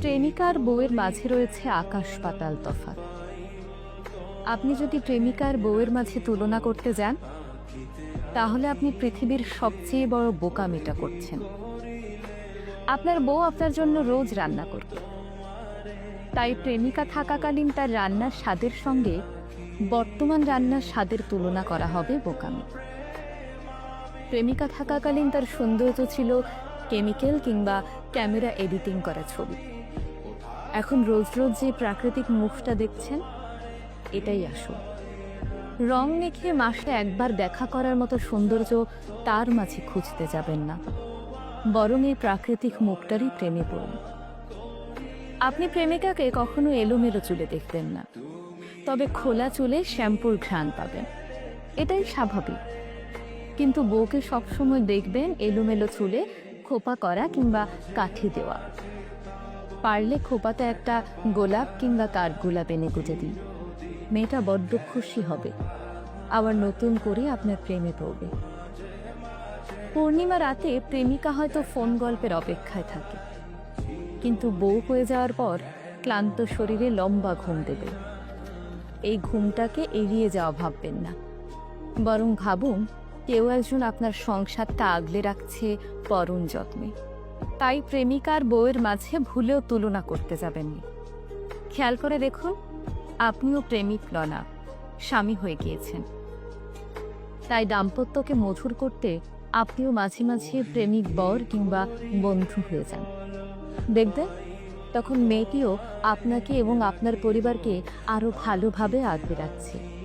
প্রেমিকা আর বউয়ের মাঝে রয়েছে আকাশ পাতাল তফাত আপনি যদি প্রেমিকা আর বউয়ের মাঝে তুলনা করতে যান, তাহলে আপনি পৃথিবীর সবচেয়ে বড় বোকামিটা করছেন। আপনার বউ আপনার জন্য রোজ রান্না করবে। তাই প্রেমিকা থাকাকালীন তার রান্নার স্বাদের সঙ্গে বর্তমান রান্নার স্বাদের তুলনা করা হবে বোকামি। প্রেমিকা থাকাকালীন তার সৌন্দর্য ছিল কেমিক্যাল কিংবা ক্যামেরা এডিটিং করা ছবি। এখন রোজ রোজ যে প্রাকৃতিক মুখটা দেখছেন, এটাই আসল। রং মেখে মাসে একবার দেখা করার মতো সৌন্দর্য তার মাঝে খুঁজতে যাবেন না। বরং এই প্রাকৃতিক মুখটারই প্রেমে পড়ুন। আপনি প্রেমিকাকে কখনো এলোমেলো চুলে দেখবেন না। তবে খোলা চুলে শ্যাম্পুর ঘ্রাণ পাবেন। এটাই স্বাভাবিক। কিন্তু বউকে সবসময় দেখবেন এলোমেলো চুলে খোপা করা কিংবা কাঠি দেওয়া। পারলে খোপাতে একটা গোলাপ কিংবা কাঠগোলাপ এনে গুঁজে দিন। মেয়েটা বড্ড খুশি হবে। আবার নতুন করে আপনার প্রেমে পড়বে। পূর্ণিমা রাতে প্রেমিকা হয়তো ফোন গল্পের অপেক্ষায় থাকে। কিন্তু বউ হয়ে যাওয়ার পর ক্লান্ত শরীরে লম্বা ঘুম দেবে। এই ঘুমটাকে এড়িয়ে যাওয়া ভাববেন না। বরং ভাবুন কেউ একজন আপনার সংসারটা আগলে রাখছে পরণ যত্নে। তাই প্রেমিকার বউয়ের মাঝে ভুলেও তুলনা করতে যাবেননি খেয়াল করে দেখুন, আপনিও প্রেমিক লনা স্বামী হয়ে গিয়েছেন। তাই দাম্পত্যকে মধুর করতে আপনিও মাঝে মাঝে প্রেমিক বর কিংবা বন্ধু হয়ে যান। দেখবেন, তখন মেয়েটিও আপনাকে এবং আপনার পরিবারকে আরও ভালোভাবে আগলে রাখছে।